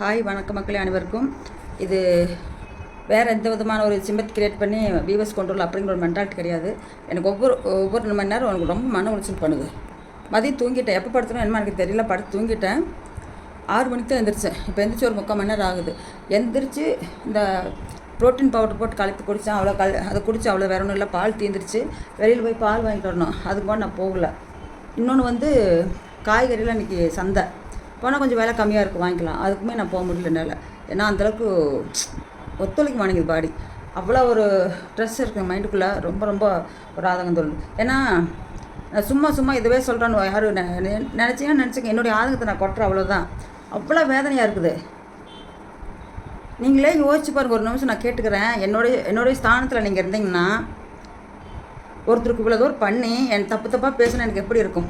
Hi வணக்கம் மக்களே அனைவருக்கும். இது வேறு எந்த விதமான ஒரு சிம்பத் கிரியேட் பண்ணி வியூவர்ஸ் கொண்டு அப்படிங்கிற ஒரு மென்டாலிட்டி கிடையாது. எனக்கு ஒவ்வொரு ஒவ்வொரு மணி நேரம் எனக்கு ரொம்ப மன உளைச்சல் பண்ணுது. மதியம் தூங்கிட்டேன். எப்போ படுத்தணும் என்னமோ எனக்கு தெரியல. படுத்து தூங்கிட்டேன். ஆறு மணிக்கு தான் எந்திரிச்சேன். இப்போ எந்திரிச்சு ஒரு முக்கால் மணி நேரம் ஆகுது. எந்திரிச்சு இந்த ப்ரோட்டீன் பவுடர் போட்டு கலப்பி குடித்தேன் அவ்வளோ கல் அதை குடிச்சு அவ்வளோ வேற ஒன்றும் இல்லை. பால் தீந்துருச்சு. வெளியில் போய் பால் வாங்கிட்டு வரணும். அதுக்கு கூட நான் போகல. இன்னொன்று வந்து காய்கறிலாம் இன்றைக்கி சந்தை. போனால் கொஞ்சம் விலை கம்மியாக இருக்கும் வாங்கிக்கலாம். அதுக்குமே நான் போக முடியல என்னால். ஏன்னா அந்தளவுக்கு ஒத்துழைக்க மாட்டேங்குது பாடி அவ்வளோ ஒரு ட்ரெஸ் இருக்குது மைண்டுக்குள்ளே ரொம்ப ரொம்ப ஒரு ஆதங்கம் தோணுது. ஏன்னா நான் சும்மா சும்மா இதுவே சொல்கிறேன்னு யாரும் நினச்சிங்கன்னா நினச்சிங்க என்னுடைய ஆதங்கத்தை நான் கொட்டுறேன் அவ்வளோதான் அவ்வளோ வேதனையாக இருக்குது. நீங்களே யோசிச்சு பாருங்க ஒரு நிமிஷம் நான் கேட்டுக்கிறேன். என்னுடைய என்னுடைய ஸ்தானத்தில் நீங்கள் இருந்தீங்கன்னா ஒருத்தருக்கு இவ்வளோ தூரம் பண்ணி என் தப்பு தப்பாக பேசினா எனக்கு எப்படி இருக்கும்?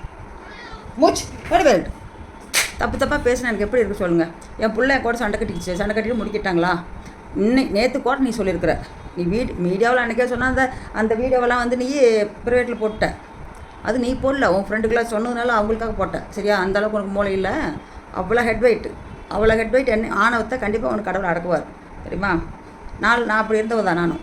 மூச்சு வெரி வெல்ட் தப்பு தப்பாக பேசினா எனக்கு எப்படி இருக்கு சொல்லுங்கள் என் பிள்ளை கூட சண்டை கட்டிக்கிச்சு. சண்டை கட்டிட்டு முடிக்கிட்டாங்களா? இன்னைக்கு நேற்று கூட நீ சொல்லியிருக்கிற. நீ வீட் மீடியாவில் அன்றைக்கே சொன்னால் அந்த அந்த வீடியோவெல்லாம் வந்து நீ ப்ரைவேட்டில் போட்ட. அது நீ போடல. உன் ஃப்ரெண்டுக்கெல்லாம் சொன்னதுனால அவங்களுக்காக போட்டேன் சரியா? அந்த அளவுக்கு உனக்கு மூளை இல்லை. அவ்வளோ ஹெட் வெயிட் அவ்வளோ ஹெட் வெயிட் என்ன ஆணவத்தை கண்டிப்பாக உனக்கு கடவுள் அடக்குவார். தெரியுமா? நாள் நான் அப்படி இருந்தவ தான் நானும்.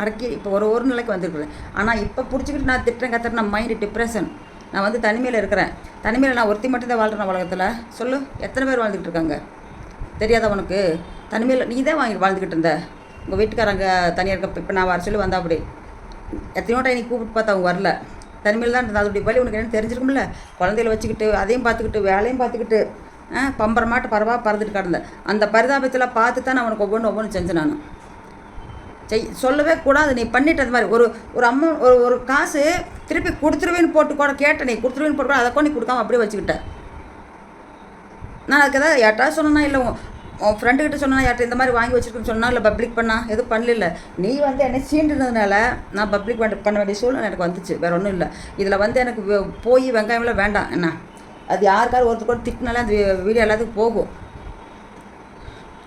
அடக்கி இப்போ ஒரு ஒரு நிலைக்கு வந்துருக்குறேன். ஆனால் இப்போ பிடிச்சிக்கிட்டு நான் திட்டம் கத்துறேன் நான் மைண்டு டிப்ரெஷன் நான் வந்து தனிமையில் இருக்கிறேன். தனிமையில் நான் ஒருத்தி மட்டும் தான் வாழ்கிறேன் உலகத்தில். சொல்லு எத்தனை பேர் வாழ்ந்துக்கிட்டு இருக்காங்க? தெரியாத உனக்கு? தனிமையில் நீ தான் வாங்கி வாழ்ந்துக்கிட்டு இருந்த. உங்கள் வீட்டுக்காரங்க தனியாக இருக்க இப்போ நான் வர சொல்லி வந்தா அப்படி. எத்தனையோ டைம் நீ கூப்பிட்டு பார்த்தா அவங்க வரல. தனிமையில் தான் இருந்தது. அதோடைய வழி உனக்கு என்ன தெரிஞ்சிருக்கும்ல? குழந்தைகளை வச்சுக்கிட்டு அதையும் பார்த்துக்கிட்டு வேலையும் பார்த்துக்கிட்டு பம்பரமாட்டு பரவா பறந்துட்டு கிடந்தேன் அந்த பரிதாபத்தில் பார்த்து தான் நான் உனக்கு ஒவ்வொன்று ஒவ்வொன்று செஞ்சேன் நான். செய் சொல்லவே கூடாது. நீ பண்ணிட்டு அது மாதிரி. ஒரு ஒரு அம்மா ஒரு ஒரு காசு திருப்பி கொடுத்துருவேன்னு போட்டு கூட கேட்ட நீ கொடுத்துருவேன்னு போட்டு கூட அதை கூட நீ கொடுக்காம அப்படியே வச்சுக்கிட்ட. நான் அதுக்கு ஏதாவது யார்ட்டா சொன்னா இல்லை உன் ஃப்ரெண்டுக்கிட்ட சொன்னா யார்ட்ட இந்த மாதிரி வாங்கி வச்சுருக்குன்னு சொன்னா இல்லை பப்ளிக் பண்ணா? எதுவும் பண்ணல நீ வந்து என்னை சீண்டுனதுனால நான் பப்ளிக் பண்ண பண்ண வேண்டிய சூழ்நிலை எனக்கு வந்துச்சு. வேறு ஒன்றும் இல்லை. இதில் வந்து எனக்கு போய் வெங்காயம்லாம் வேண்டாம். என்ன? அது யாருக்காரும் ஒருத்தர் கூட திட்டினாலே அந்த வீடியோ எல்லாத்துக்கும் போகும்.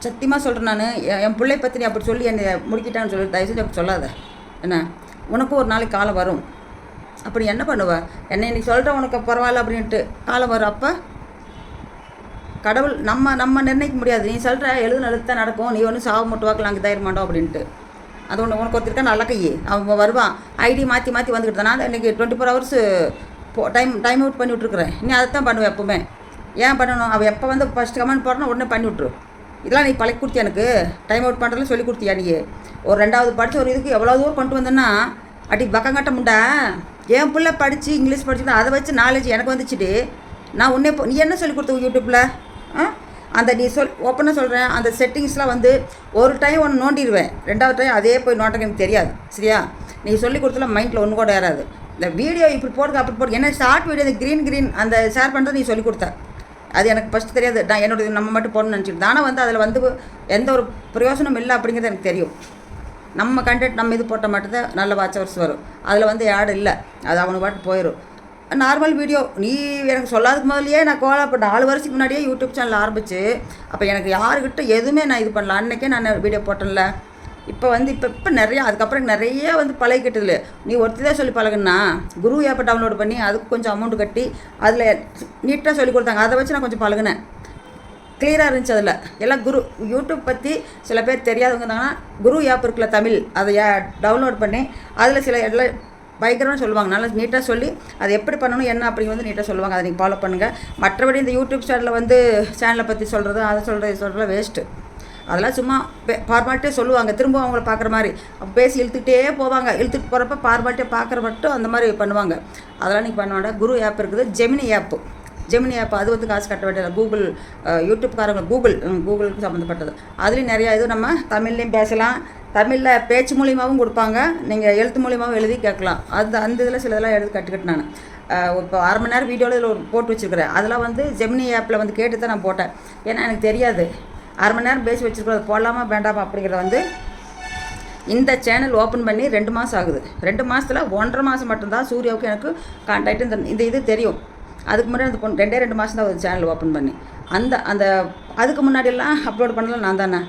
சத்தியமாக சொல்கிறேன் நான். என் பிள்ளை பற்றி நீ அப்படி சொல்லி என்னை முடிக்கிட்டான்னு சொல்லி. தயவு செஞ்சு அப்படி சொல்லாத. என்ன? உனக்கும் ஒரு நாளைக்கு காலம் வரும். அப்படி என்ன பண்ணுவ? என்னை இன்னைக்கு சொல்கிற உனக்கு பரவாயில்ல அப்படின்ட்டு காலம் வரும். அப்போ கடவுள் நம்ம நம்ம நிர்ணயிக்க முடியாது. நீ சொல்கிற எழுது எழுத்து தான் நடக்கும். நீ ஒன்றும் சாவு மட்டும் வாக்கில் அங்கே தயிர் மாட்டோம் அப்படின்ட்டு. அது ஒன்று உனக்கு ஒருத்தருக்கா நல்ல கையே அவன் வருவான். ஐடி மாற்றி மாற்றி வந்துக்கிட்டு தான் நான் இன்றைக்கி twenty four hours time time out பண்ணி விட்ருக்குறேன் நீ அதை தான் பண்ணுவேன் எப்போவுமே. ஏன் பண்ணணும்? அவள் எப்போ வந்து ஃபஸ்ட்டு கமெண்ட் போடுறனா உடனே பண்ணி விட்ரு இதெல்லாம் நீ பழக்கி கொடுத்தியா எனக்கு? டைம் அவுட் பண்ணுறதுல சொல்லி கொடுத்தியா நீ? ஒரு ரெண்டாவது படித்த ஒரு இதுக்கு எவ்வளோ தூரம் கொண்டு வந்தேன்னா அடி பக்கங்கட்ட முண்டா? என் பிள்ளை படித்து இங்கிலீஷ் படிச்சுட்டு அதை வச்சு நாலேஜ் எனக்கு வந்துச்சுட்டு நான் உன்னே போ- நீ என்ன சொல்லி கொடுத்த யூடியூப்பில் ஆ? அந்த நீ சொல் ஓப்பனாக சொல்கிறேன் அந்த செட்டிங்ஸ்லாம் வந்து ஒரு டைம் ஒன்று நோண்டிடுவேன். ரெண்டாவது டைம் அதே போய் நோட்டக்கு எனக்கு தெரியாது. சரியா? நீ சொல்லி கொடுத்தலாம் மைண்டில் ஒன்று கூட ஏறாது. இந்த வீடியோ இப்படி போடுறது அப்படி போடுறது என்ன ஷார்ட் வீடியோ இந்த க்ரீன் க்ரீன் அந்த ஷேர் பண்ணுறது நீ சொல்லி கொடுத்த. அது எனக்கு ஃபஸ்ட்டு தெரியாது. நான் என்னோட நம்ம மட்டும் போடணும்னு நினச்சிட்டு ஆனால் வந்து அதில் வந்து எந்த ஒரு பிரயோசனம் இல்லை அப்படிங்கிறது எனக்கு தெரியும். நம்ம கண்டென்ட் நம்ம இது போட்டால் மட்டும்தான் நல்ல வாட்ச் ஹவர்ஸ் வரும். அதில் வந்து ஆடு இல்லை. அது அவனு பாட்டு போயிடும் நார்மல் வீடியோ நீ எனக்கு சொல்லாதது முதலையே நான் கோலா இப்போ நாலு வருஷத்துக்கு முன்னாடியே யூடியூப் சேனல் ஆரம்பிச்சு அப்போ எனக்கு யாருக்கிட்ட எதுவுமே நான் இது பண்ணல. அன்னைக்கே நான் வீடியோ போட்டேன்ல. இப்போ வந்து இப்போ இப்போ நிறையா அதுக்கப்புறம் நிறைய வந்து பழகிக்கிட்டதுல நீ ஒருத்தர் தான் சொல்லி பழகுனா குரு ஆப்பை டவுன்லோட் பண்ணி அதுக்கு கொஞ்சம் அமௌண்ட் கட்டி அதில் நீட்டாக சொல்லி கொடுத்தாங்க. அதை வச்சு நான் கொஞ்சம் பழகுனேன். கிளியராக இருந்துச்சு அதில். எல்லாம் குரு யூடியூப் பற்றி சில பேர் தெரியாதவங்க இருந்தாங்கன்னா குரு ஆப் இருக்குல்ல தமிழ் அதை டவுன்லோட் பண்ணி அதில் சில எல்லாம் பயங்கரமாக சொல்லுவாங்க. நல்லா நீட்டாக சொல்லி அது எப்படி பண்ணணும் என்ன அப்படிங்க வந்து நீட்டாக சொல்லுவாங்க. அதை நீங்கள் ஃபாலோ பண்ணுங்கள் மற்றபடி இந்த யூடியூப் சேனலில் வந்து சேனலை பற்றி சொல்கிறது அதை சொல்கிறது சொல்கிறது வேஸ்ட்டு அதெல்லாம் சும்மா ஃபார்மாலிட்டே சொல்லுவாங்க. திரும்ப அவங்கள பார்க்குற மாதிரி. பேசி இழுத்துக்கிட்டே போவாங்க. இழுத்துட்டு போகிறப்ப ஃபார்மாலிட்டே பார்க்குற மட்டும் அந்த மாதிரி பண்ணுவாங்க. அதெல்லாம் நீங்கள் பண்ண வேண்டாம். குரு ஆப் இருக்குது. ஜெமினி ஆப்பு ஜெமினி ஆப் அது வந்து காசு கட்ட வேண்டியது. கூகுள் யூடியூப்காரங்க கூகுள் கூகுளுக்கு சம்மந்தப்பட்டது. அதுலேயும் நிறையா இது நம்ம தமிழ்லேயும் பேசலாம். தமிழில் பேச்சு மூலியமாகவும் கொடுப்பாங்க. நீங்கள் எழுத்து மூலியமாகவும் எழுதி கேட்கலாம். அந்த அந்த இதில் சில இதெல்லாம் எழுதி கட்டுக்கிட்டு நான் இப்போ அரை மணி நேரம் வீடியோவில் இதில் ஒரு போட்டு வச்சுருக்கிறேன். அதெல்லாம் வந்து ஜெமினி ஆப்பில் வந்து கேட்டு தான் நான் போட்டேன். ஏன்னா எனக்கு தெரியாது. அரை மணி நேரம் பேசி வச்சுருக்கிறது. போடலாமா வேண்டாமா அப்படிங்கிறத வந்து இந்த சேனல் ஓப்பன் பண்ணி ரெண்டு மாதம் ஆகுது. ரெண்டு மாதத்தில் ஒன்றரை மாதம் மட்டும்தான் சூர்யாவுக்கு எனக்கு கான்டாக்ட் இந்த இந்த இது தெரியும். அதுக்கு முன்னாடி அந்த பொண்ணு ரெண்டே ரெண்டு மாதம் தான் ஒரு சேனல் ஓப்பன் பண்ணி. அந்த அந்த அதுக்கு முன்னாடியெல்லாம் அப்லோட் பண்ணலாம் நான் தானே.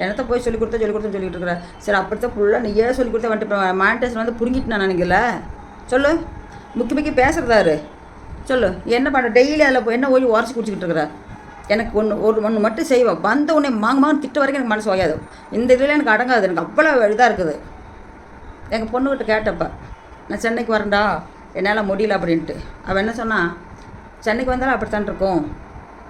என்னத்த போய் சொல்லி கொடுத்தா சொல்லி கொடுத்தா சொல்லிட்டு இருக்கிறேன் சரி அப்படித்தான் ஃபுல்லாக நீயே சொல்லி கொடுத்தா வந்துட்டு இப்போ மானிட்டேஷன் வந்து புரிஞ்சிட்டு நான் நினைக்கல. சொல்லு. முக்கி முக்கி பேசுகிறதாரு சொல்லு. என்ன பண்ண டெய்லி அதில் போய் என்ன ஓய்வு உரைச்சி குடிச்சிக்கிட்டு இருக்கிற? எனக்கு ஒன்று ஒரு ஒன்று மட்டும் செய்வேன். வந்த உடனே மாங்க மாங்க திட்ட வரைக்கும் எனக்கு மனசு ஓயாது இந்த இதில் எனக்கு அடங்காது. எனக்கு அவ்வளோ இதாக இருக்குது. எங்கள் பொண்ணுக்கிட்ட கேட்டப்ப நான் சென்னைக்கு வரேன்டா. என்னால் முடியல அப்படின்ட்டு. அவள் என்ன சொன்னான் சென்னைக்கு வந்தாலும் அப்படித்தான் இருக்கும்.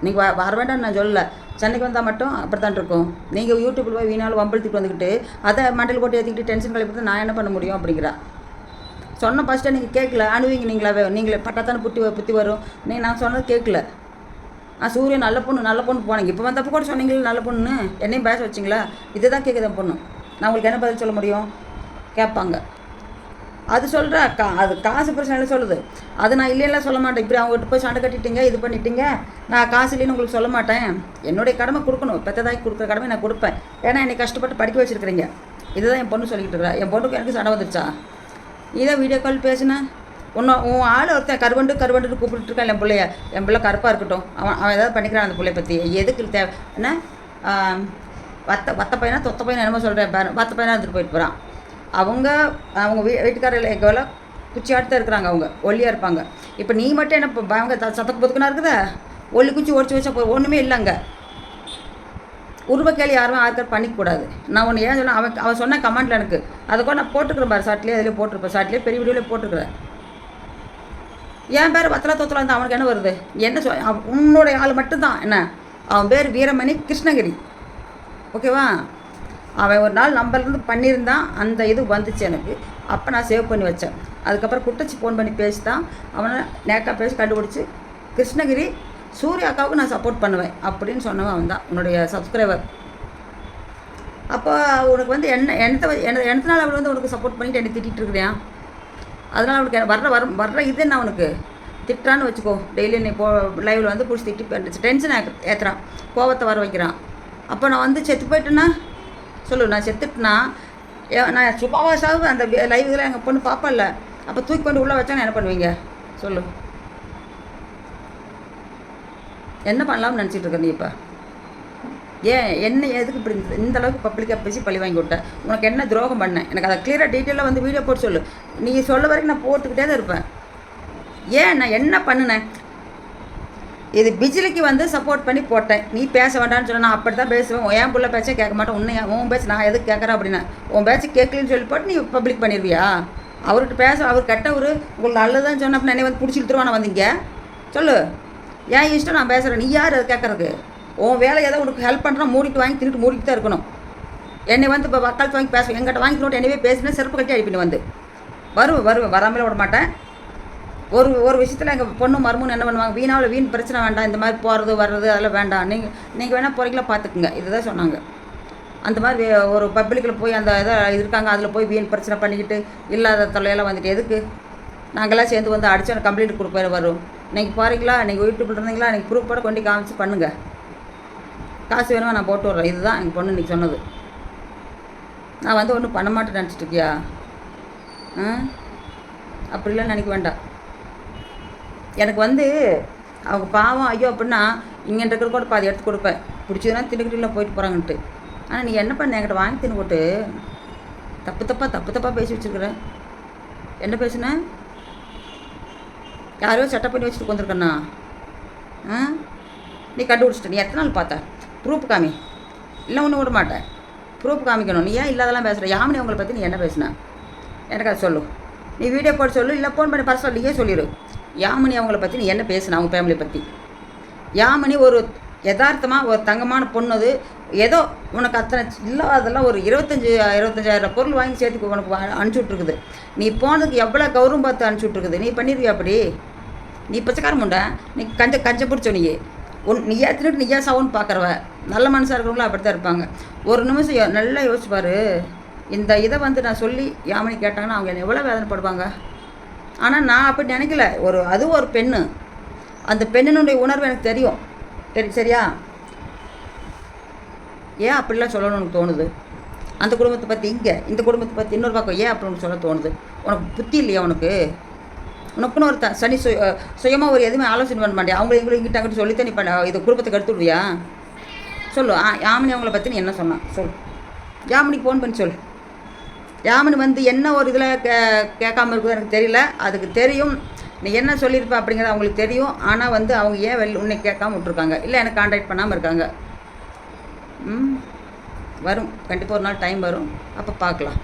நீங்கள் வ வர வேண்டாம்னு நான் சொல்லலை. சென்னைக்கு வந்தால் மட்டும் அப்படித்தான் இருக்கும். நீங்கள் யூடியூப்பில் போய் வீணாலும் வம்பிழுத்திட்டு வந்துக்கிட்டு அதை மண்டல் போட்டு ஏற்றிக்கிட்டு டென்ஷன் கழிப்பிட்டு நான் என்ன பண்ண முடியும்? அப்படிங்கிறா. சொன்ன ஃபஸ்ட்டாக நீங்கள் கேட்கல. அணுவீங்க நீங்களாவே. நீங்களே பட்டாத்தானே புத்தி புத்தி வரும். நீ நான் சொன்னது கேட்கல. ஆ சூரியன் நல்ல பொண்ணு நல்ல பொண்ணு போனீங்க இப்போ வந்தப்போ கூட சொன்னீங்களே நல்ல பொண்ணு என்னையும் பேச வச்சிங்களா? இதுதான் தான் கேட்குதேன் பொண்ணு? நான் உங்களுக்கு என்ன பதில் சொல்ல முடியும்? கேட்பாங்க. அது சொல்கிறா கா அது காசு பிரச்சனை சொல்லுது. அது நான் இல்லைன்னா சொல்ல மாட்டேன். இப்படி அவங்ககிட்ட போய் சண்டை கட்டிட்டீங்க இது பண்ணிட்டீங்க நான் காசு இல்லைன்னு உங்களுக்கு சொல்ல மாட்டேன். என்னுடைய கடமை கொடுக்கணும். பெற்றதாக்கி கொடுக்குற கடமை நான் கொடுப்பேன். ஏன்னா என்னை கஷ்டப்பட்டு படிக்க வச்சுருக்கிறீங்க. இதுதான் என் பொண்ணு சொல்லிக்கிட்டு இருக்கிறா என் பொண்ணுக்கு எனக்கு சண்டை வந்துருச்சா? இதை வீடியோ கால் பேசுனேன் உன்னை உன் ஆள் ஒருத்தன் கருவண்டு கருவண்டு கூப்பிட்டுருக்கான் என் பிள்ளைய. என் பிள்ளை கருப்பாக இருக்கட்டும். அவன் அவன் ஏதாவது பண்ணிக்கிறான் அந்த பிள்ளைய பற்றி எதுக்கு தேவை? என்ன? வத்த வத்த பையனா தொத்த பையனா என்னமோ சொல்கிறேன் பாரு. வத்த பையனா எடுத்துகிட்டு போயிட்டு போகிறான் அவங்க அவங்க வீ வீட்டுக்காரர்கள் எவ்வளோ குச்சியாட்டு தான் இருக்கிறாங்க அவங்க. ஒல்லியாக இருப்பாங்க. இப்போ நீ மட்டும் என்ன இப்போ அவங்க த- சத்தக்கு பொதுக்குனா இருக்குதா? ஒல்லி குச்சி ஒடிச்சு வச்சா போ ஒன்றுமே இல்லைங்க. உருவக்கேலி யாரும் ஆர்கர் பண்ணிக்கூடாது நான் ஒன்று ஏன் சொன்னேன் அவன் அவன் சொன்ன கமெண்ட்டில் எனக்கு. அதை கூட நான் போட்டுக்கிறேன் பாரு ஷார்ட்லேயே அதிலே போட்டிருப்பேன். ஷார்ட்லேயே பெரிய வீடியோவில் போட்டுருக்கிறேன். என் பேர் வத்தல தோத்தலா இருந்தால் அவனுக்கு என்ன வருது? என்ன சொ உன்னுடைய ஆள் மட்டும்தான். என்ன? அவன் பேர் வீரமணி கிருஷ்ணகிரி. ஓகேவா? அவன் ஒரு நாள் நம்பர்லேருந்து பண்ணியிருந்தான். அந்த இது வந்துச்சு எனக்கு. அப்போ நான் சேவ் பண்ணி வச்சேன். அதுக்கப்புறம் குட்டச்சி ஃபோன் பண்ணி பேசி தான் அவனை நேக்காக பேசி கண்டுபிடிச்சி கிருஷ்ணகிரி சூர்யா அக்காவுக்கு நான் சப்போர்ட் பண்ணுவேன் அப்படின்னு சொன்னவன் அவன் தான் உன்னுடைய சப்ஸ்கிரைபர் அப்போ உனக்கு வந்து என்ன எண்ணத்தை என்ன நாள் அவள் வந்து உனக்கு சப்போர்ட் பண்ணிட்டு என்னை திட்டிகிட்டு இருக்கிறேன் அதனால் அவனுக்கு வர்ற வர வர்ற இது என்ன அவனுக்கு? திட்டான்னு வச்சுக்கோ. டெய்லி நீ போ லைவில் வந்து பிடிச்சி திட்டி டென்ஷன் ஏற்றுறான் கோவத்தை வர வைக்கிறான். அப்போ நான் வந்து செத்து போயிட்டேன்னா சொல்லு நான் செத்துட்டுனா? ஏ- நான் சுபாவாசாவும் அந்த லைவ் எங்கள் பொண்ணு பார்ப்பல அப்போ தூக்கி கொண்டு உள்ளே வச்சா என்ன பண்ணுவீங்க? சொல்லு. என்ன பண்ணலாம்னு நினச்சிட்டு இருக்க நீ இப்போ? ஏன் என்ன எதுக்கு இப்படி இந்த அளவுக்கு பப்ளிக்காக பேசி பழி வாங்கி விட்டேன் உனக்கு என்ன துரோகம் பண்ணேன்? எனக்கு அதை கிளியராக டீட்டெயிலாக வந்து வீடியோ போட்டு சொல்லு. நீ சொல்ல வரைக்கும் நான் போட்டுக்கிட்டே தான் இருப்பேன். ஏன் நான் என்ன பண்ணினேன்? இது பிஜிலிக்கு வந்து சப்போர்ட் பண்ணி போட்டேன். நீ பேச வேண்டாம்னு சொன்னால் நான் அப்படி தான் பேசுவேன் என் பிள்ளை பேச்சே கேட்க மாட்டேன். உன்னை உன் பேச்சு நான் எதுக்கு கேட்குறேன் அப்படின்னா உன் பேச்சு கேட்கலன்னு சொல்லி போட்டு நீ பப்ளிக் பண்ணிடுவியா அவர்கிட்ட பேச அவர் கெட்டவர் உங்களுக்கு நல்லதுன்னு சொன்ன அப்படி என்னை வந்து பிடிச்சி இழுத்துருவான வந்தீங்க? சொல்லு. ஏன் இஷ்டம் நான் பேசுகிறேன் நீ யார் அதை கேட்குறது உன் வேலை ஏதோ உனக்கு ஹெல்ப் பண்ணுறா மூடிட்டு வாங்கி திருட்டு மூடிட்டு தான் இருக்கணும். என்னை வந்து இப்போ வக்கால் வாங்கி பேசுவேன் எங்கிட்ட வாங்கிக்கணும் என்னவே பேசினா செருப்பு கட்டி அடிப்பின்னு வந்து. வருவேன் வருவேன். வராமலே விட மாட்டேன். ஒரு ஒரு விஷயத்தில் எங்கள் பொண்ணு மருமகன் என்ன பண்ணுவாங்க? வீணாவில் வீண் பிரச்சனை வேண்டாம். இந்த மாதிரி போகிறது வர்றது அதெல்லாம் வேண்டாம். நீங்கள் நீங்கள் வேணால் போகிறீங்களா பார்த்துக்குங்க இதுதான் சொன்னாங்க. அந்த மாதிரி வே- ஒரு பப்ளிக்கில் போய் அந்த இதை இருக்காங்க. அதில் போய் வீண் பிரச்சனை பண்ணிக்கிட்டு இல்லாத தொல்லையெல்லாம் வந்துட்டு எதுக்கு? நாங்கள்லாம் சேர்ந்து வந்து அடிச்சு கம்ப்ளைண்ட் கொடுப்பேன் வரும் நீங்கள் போகிறீங்களா நீங்கள் யூடியூப்ல இருந்தீங்களா? நீங்கள் ப்ரூஃபோட கொண்டு காமிச்சு பண்ணுங்கள் காசு வேணுமா நான் போட்டு விட்றேன். இதுதான் எங்கள் பொண்ணு இன்றைக்கி சொன்னது. நான் வந்து ஒன்றும் பண்ண மாட்டேன்னு நினச்சிட்டு இருக்கியா? அப்படிலாம் நினைக்க வேண்டாம். எனக்கு வந்து அவங்க பாவம் ஐயோ அப்படின்னா இங்கே இருக்கிற கூட பாதி எடுத்து கொடுப்பேன். பிடிச்சதுன்னா தின்னுக்கிட்டு போயிட்டு போகிறாங்கன்ட்டு ஆனால் நீ என்ன பண்ண? என்கிட்ட வாங்கி தின்னு போட்டு தப்பு தப்பாக தப்பு தப்பாக பேசி வச்சுருக்குறேன் என்ன பேசுன? யாரையோ செட்டப் பண்ணி வச்சுட்டு வந்திருக்கண்ணா ஆ? நீ கண்டுபிடிச்சிட்ட. நீ எத்தனை நாள் பார்த்த? ப்ரூஃப் காமி. இல்லை ஒன்றும் விட மாட்டேன். ப்ரூஃப் காமிக்கணும். நீ ஏன் இல்லாதெல்லாம் பேசுகிற யாமினி உங்களை பற்றி நீ என்ன பேசுனேன் எனக்கு அதை சொல்லு. நீ வீடியோ போட்டு சொல்லு இல்லை ஃபோன் பண்ணி பர்சனல் சொல்லியே சொல்லிடு யாமினி அவங்கள பற்றி நீ என்ன பேசுன அவங்க ஃபேமிலி பற்றி யாமினி ஒரு யதார்த்தமாக ஒரு தங்கமான பொண்ணு அது. ஏதோ உனக்கு அத்தனை இல்லாதெல்லாம் ஒரு இருபத்தஞ்சி இருபத்தஞ்சாயிரம் பொருள் வாங்கி சேர்த்து உனக்கு அனுப்பிச்சி விட்ருக்குது நீ போனதுக்கு எவ்வளோ கௌரவம் பார்த்து அனுப்பிச்சுட்ருக்குது நீ பண்ணியிருக்கியா அப்படி? நீ பிச்சைக்கார முண்டை. நீ கஞ்ச கஞ்ச பிடிச்ச நீ உன் நீயா திருட்டு நீயா சாவுன்னு பார்க்குறவ? நல்ல மனசாக இருக்கிறவங்களும் அப்படி தான் இருப்பாங்க. ஒரு நிமிஷம் யோ- நல்லா யோசிச்சுப்பார் இந்த இதை வந்து நான் சொல்லி யாமினி கேட்டாங்கன்னா அவங்க எவ்வளோ வேதனைப்படுவாங்க? ஆனால் நான் அப்படி நினைக்கல. ஒரு அது ஒரு பெண்ணு. அந்த பெண்ணினுடைய உணர்வு எனக்கு தெரியும். சரி சரியா? ஏன் அப்படிலாம் சொல்லணும்னு உனக்கு தோணுது? அந்த குடும்பத்தை பற்றி இங்கே இந்த குடும்பத்தை பற்றி இன்னொரு பக்கம் ஏன் அப்படி சொல்ல தோணுது? உனக்கு புத்தி இல்லையா உனக்கு? உனக்குன்னு ஒரு த சனி சுய சுயமாக ஒரு எதுவுமே ஆலோசனை பண்ண மாட்டியா? அவங்களை எங்களை இங்கிட்ட அங்கிட்ட சொல்லித்தான் நீ பண்ண இது குடும்பத்தை எடுத்து விடுவியா? சொல்லு. ஆ யாமினி அவங்கள பற்றி நீ என்ன சொன்னான் சொல் யாமினிக்கு ஃபோன் பண்ணி சொல் யாமினி வந்து என்ன ஒரு இதில் கே கேட்காம இருக்குது எனக்கு தெரியல. அதுக்கு தெரியும். நீ என்ன சொல்லியிருப்ப அப்படிங்கிறது அவங்களுக்கு தெரியும். ஆனால் வந்து அவங்க ஏன் வெளி உன்னை கேட்காம விட்ருக்காங்க இல்லை எனக்கு கான்டாக்ட் பண்ணாமல் இருக்காங்க. ம்? வரும். கண்டிப்பாக ஒரு நாள் டைம் வரும். அப்போ பார்க்கலாம்.